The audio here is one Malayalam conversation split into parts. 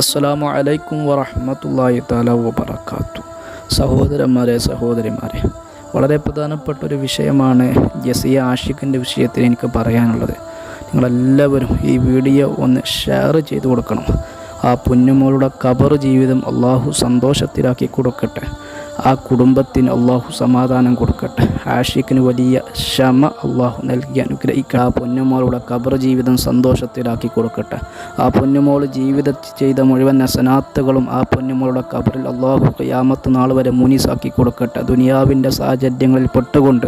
അസ്സലാമു അലൈക്കും വറഹമത്തല്ലാഹി താല വബർക്കാത്തു സഹോദരന്മാരെ സഹോദരിമാരെ വളരെ പ്രധാനപ്പെട്ട ഒരു വിഷയമാണ് ജസിയ ആഷിഖിന്റെ വിഷയത്തിൽ എനിക്ക് പറയാനുള്ളത്. നിങ്ങളെല്ലാവരും ഈ വീഡിയോ ഒന്ന് ഷെയർ ചെയ്തു കൊടുക്കണം. ആ പൊന്നുമോളുടെ കബർ ജീവിതം അള്ളാഹു സന്തോഷത്തിലാക്കി കൊടുക്കട്ടെ. ആ കുടുംബത്തിന് അള്ളാഹു സമാധാനം കൊടുക്കട്ടെ. ആഷിഖിന് വലിയ ക്ഷമ അള്ളാഹു നൽകി അനുഗ്രഹിക്കുക ആ പൊന്നുമോളുടെ കബർ ജീവിതം സന്തോഷത്തിലാക്കി കൊടുക്കട്ടെ. ആ പൊന്നുമോൾ ജീവിതത്തിൽ ചെയ്ത മുഴുവൻ നസനാത്തുകളും ആ പൊന്നുമോളുടെ കബറിൽ അള്ളാഹു യാമത്ത് നാൾ വരെ മുനീസാക്കി കൊടുക്കട്ടെ. ദുനിയാവിന്റെ സാഹചര്യങ്ങളിൽ പെട്ടുകൊണ്ട്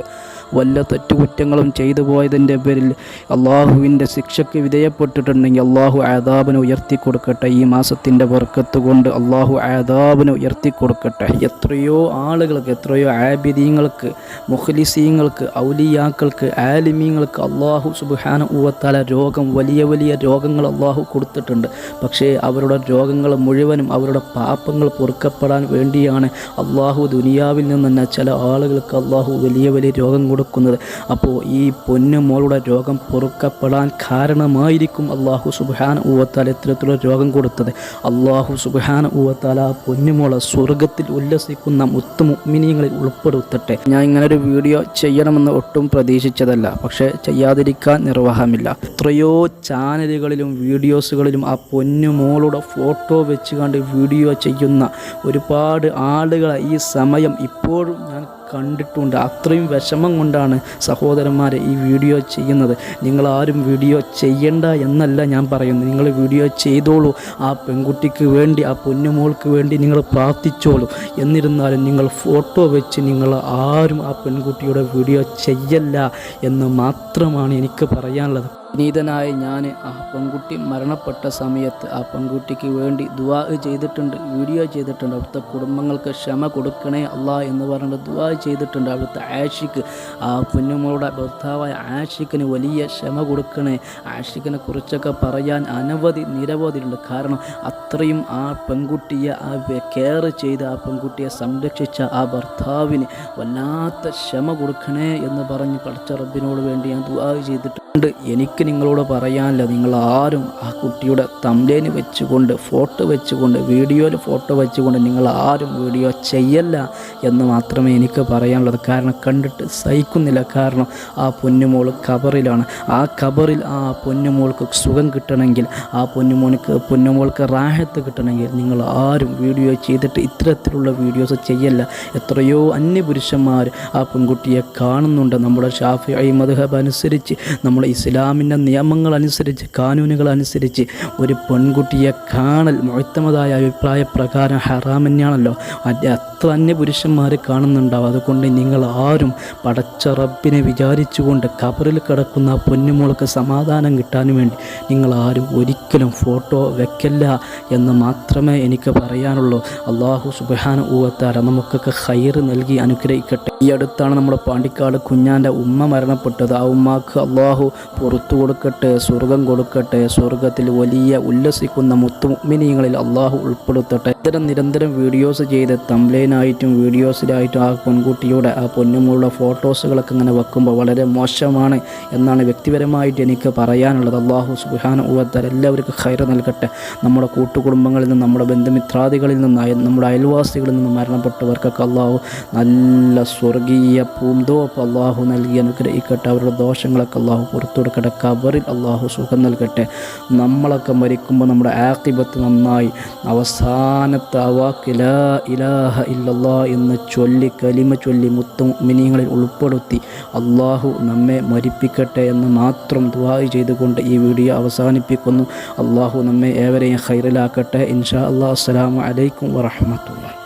വല്ല തെറ്റുകുറ്റങ്ങളും ചെയ്തു പോയതിന്റെ പേരിൽ അള്ളാഹുവിന്റെ ശിക്ഷയ്ക്ക് വിധേയപ്പെട്ടിട്ടുണ്ടെങ്കിൽ അള്ളാഹു ആദാബിനെ ഉയർത്തി കൊടുക്കട്ടെ ഈ മാസത്തിന്റെ വർക്കത്ത് കൊണ്ട് അള്ളാഹു ആദാബിനെ ഉയർത്തി കൊടുക്കട്ടെ എത്രയോ ആളുകൾക്ക് എത്രയോ ആബിദീങ്ങൾക്ക് മുഖലിസീങ്ങൾക്ക് ഔലിയാക്കൾക്ക് ആലിമീങ്ങൾക്ക് അള്ളാഹു സുബാന ഊവത്താല രോഗം വലിയ വലിയ രോഗങ്ങൾ അള്ളാഹു കൊടുത്തിട്ടുണ്ട്. പക്ഷേ അവരുടെ രോഗങ്ങൾ മുഴുവനും അവരുടെ പാപങ്ങൾ പൊറുക്കപ്പെടാൻ വേണ്ടിയാണ് അള്ളാഹു ദുനിയാവിൽ നിന്ന് തന്നെ ചില ആളുകൾക്ക് അള്ളാഹു വലിയ വലിയ രോഗം കൊടുക്കുന്നത്. അപ്പോൾ ഈ പൊന്നു മോളുടെ രോഗം പൊറുക്കപ്പെടാൻ കാരണമായിരിക്കും അള്ളാഹു സുബാൻ ഊവത്താൽ ഇത്തരത്തിലുള്ള രോഗം കൊടുത്തത്. അള്ളാഹു സുബാൻ ഊവത്താൽ ആ പൊന്നുമോളെ സ്വർഗത്തിൽ ഉല്ലസിക്കുന്ന മുത്തുമിനിയങ്ങളിൽ ഉൾപ്പെടുത്തട്ടെ. ഞാൻ ഇങ്ങനെ ഒരു വീഡിയോ ചെയ്യണമെന്ന് ഒട്ടും പ്രതീക്ഷിച്ചതല്ല. പക്ഷേ ചെയ്യാതിരിക്കാൻ നിർവാഹമില്ല. എത്രയോ ചാനലുകളിലും വീഡിയോസുകളിലും ആ പൊന്നുമോളുടെ ഫോട്ടോ വെച്ച് കണ്ട് വീഡിയോ ചെയ്യുന്ന ഒരുപാട് ആളുകളെ ഈ സമയം ഇപ്പോഴും ഞാൻ കണ്ടിട്ടുണ്ട്. അത്രയും വിഷമം കൊണ്ടാണ് സഹോദരന്മാരെ ഈ വീഡിയോ ചെയ്യുന്നത്. നിങ്ങളാരും വീഡിയോ ചെയ്യണ്ട എന്നല്ല ഞാൻ പറയുന്നത്. നിങ്ങൾ വീഡിയോ ചെയ്തോളൂ. ആ പെൺകുട്ടിക്ക് വേണ്ടി ആ പൊന്നുമോൾക്ക് വേണ്ടി നിങ്ങൾ പ്രാർത്ഥിച്ചോളൂ. എന്നിരുന്നാലും നിങ്ങൾ ഫോട്ടോ വെച്ച് നിങ്ങൾ ആരും ആ പെൺകുട്ടിയുടെ വീഡിയോ ചെയ്യല്ല എന്ന് മാത്രമാണ് എനിക്ക് പറയാനുള്ളത്. വിനീതനായ ഞാൻ ആ പെൺകുട്ടി മരണപ്പെട്ട സമയത്ത് ആ പെൺകുട്ടിക്ക് വേണ്ടി ദുവാ ചെയ്തിട്ടുണ്ട് വീഡിയോ ചെയ്തിട്ടുണ്ട്. അവിടുത്തെ കുടുംബങ്ങൾക്ക് ക്ഷമ കൊടുക്കണേ അല്ല എന്ന് പറഞ്ഞിട്ട് ദുവാ ചെയ്തിട്ടുണ്ട്. അവിടുത്തെ ആഷിക്ക് ആ കുഞ്ഞുമോളുടെ ഭർത്താവായ ആഷിക്കിന് വലിയ ക്ഷമ കൊടുക്കണേ. ആഷിക്കിനെ കുറിച്ചൊക്കെ പറയാൻ അനവധി നിരവധിയുണ്ട് കാരണം അത്രയും ആ പെൺകുട്ടിയെ ആ കെയർ ചെയ്ത് ആ പെൺകുട്ടിയെ സംരക്ഷിച്ച ആ ഭർത്താവിന് വല്ലാത്ത ക്ഷമ കൊടുക്കണേ എന്ന് പറഞ്ഞ് പഠിച്ച റബ്ബിനോട് വേണ്ടി ഞാൻ ദുവാ ചെയ്തിട്ടുണ്ട്. എനിക്ക് നിങ്ങളോട് പറയാനില്ല. നിങ്ങൾ ആരും ആ കുട്ടിയുടെ തമ്പേന് വെച്ചുകൊണ്ട് ഫോട്ടോ വെച്ചുകൊണ്ട് വീഡിയോയിൽ ഫോട്ടോ വെച്ചുകൊണ്ട് നിങ്ങൾ ആരും വീഡിയോ ചെയ്യല്ല എന്ന് മാത്രമേ എനിക്ക് പറയാനുള്ളത്. കാരണം കണ്ടിട്ട് സഹിക്കുന്നില്ല. കാരണം ആ പൊന്നുമോൾ കബറിലാണ് ആ കബറിൽ ആ പൊന്നുമോൾക്ക് സുഖം കിട്ടണമെങ്കിൽ ആ പൊന്നുമോൾക്ക് പൊന്നുമോൾക്ക് റാഹത്ത് കിട്ടണമെങ്കിൽ നിങ്ങൾ ആരും വീഡിയോ ചെയ്തിട്ട് ഇത്തരത്തിലുള്ള വീഡിയോസ് ചെയ്യല്ല. എത്രയോ അന്യപുരുഷന്മാർ ആ പെൺകുട്ടിയെ കാണുന്നുണ്ട്. നമ്മുടെ ഷാഫി ഐ ഹബ് അനുസരിച്ച് നമ്മുടെ ഇസ്ലാമിന്റെ കാനൂനുകൾ അനുസരിച്ച് ഒരു പെൺകുട്ടിയെ കാണൽ മുഴുത്തമതായ അഭിപ്രായ പ്രകാരം ഹറാമന്യാണല്ലോ തന്നെയാണല്ലോ അത്ര അന്യ പുരുഷന്മാർ കാണുന്നുണ്ടാവും. അതുകൊണ്ട് നിങ്ങൾ ആരും പടച്ച റബ്ബിനെ വിചാരിച്ചുകൊണ്ട് കബറിൽ കിടക്കുന്ന പൊന്നുമോൾക്ക് സമാധാനം കിട്ടാൻ വേണ്ടി നിങ്ങൾ ആരും ഒരിക്കലും ഫോട്ടോ വെക്കല്ല എന്ന് മാത്രമേ എനിക്ക് പറയാനുള്ളൂ. അള്ളാഹു സുബാന ഊവത്താര നമുക്കൊക്കെ ഹൈർ നൽകി അനുഗ്രഹിക്കട്ടെ. ഈ അടുത്താണ് നമ്മുടെ പാണ്ടിക്കാട് കുഞ്ഞാന്റെ ഉമ്മ മരണപ്പെട്ടത്. ആ ഉമ്മാക്ക് അള്ളാഹു പുറത്തു കൊടുക്കട്ടെ സ്വർഗം കൊടുക്കട്ടെ സ്വർഗത്തിൽ വലിയ ഉല്ലസിക്കുന്ന മുത്തുമിനിയങ്ങളിൽ അള്ളാഹു ഉൾപ്പെടുത്തട്ടെ. ഇത്തരം നിരന്തരം വീഡിയോസ് ചെയ്ത് തംബ്ലൈനായിട്ടും വീഡിയോസിലായിട്ടും ആ പെൺകുട്ടിയുടെ ആ പൊന്നുമുള്ള ഫോട്ടോസുകളൊക്കെ ഇങ്ങനെ വെക്കുമ്പോൾ വളരെ മോശമാണ് എന്നാണ് വ്യക്തിപരമായിട്ട് എനിക്ക് പറയാനുള്ളത്. അള്ളാഹു സുഹാന ഊവത്താൽ എല്ലാവർക്കും ഹൈർ നൽകട്ടെ. നമ്മുടെ കൂട്ടുകുടുംബങ്ങളിൽ നിന്നും നമ്മുടെ ബന്ധുമിത്രാദികളിൽ നിന്നായി നമ്മുടെ അയൽവാസികളിൽ നിന്നും മരണപ്പെട്ടവർക്കൊക്കെ അള്ളാഹു നല്ല സ്വർഗീയ പൂന്തോപ്പ് അള്ളാഹു നൽകി അനുഗ്രഹിക്കട്ടെ. അവരുടെ ദോഷങ്ങളൊക്കെ അള്ളാഹു പുറത്തു കൊടുക്കട്ടെ. കബറിൽ അള്ളാഹു സുഖം നൽകട്ടെ. നമ്മളൊക്കെ മരിക്കുമ്പോൾ നമ്മുടെ ആക്കിബത്ത് നന്നായി. അവസാനത്തെ അവാക്കില ഇലാഹ ഇലാഹ ഇല്ലല്ലാ എന്ന് ചൊല്ലി കലിമ ചൊല്ലി മുത്തുമിനിയങ്ങളിൽ ഉൾപ്പെടുത്തി അള്ളാഹു നമ്മെ മരിപ്പിക്കട്ടെ എന്ന് മാത്രം ദുബായ് ചെയ്തുകൊണ്ട് ഈ വീഡിയോ അവസാനിപ്പിക്കുന്നു. അള്ളാഹു നമ്മെ ഏവരെയും ഹൈറിലാക്കട്ടെ ഇൻഷാ അള്ളാഹ് അസ്സലാമു അലൈക്കും വറഹമത്തുള്ള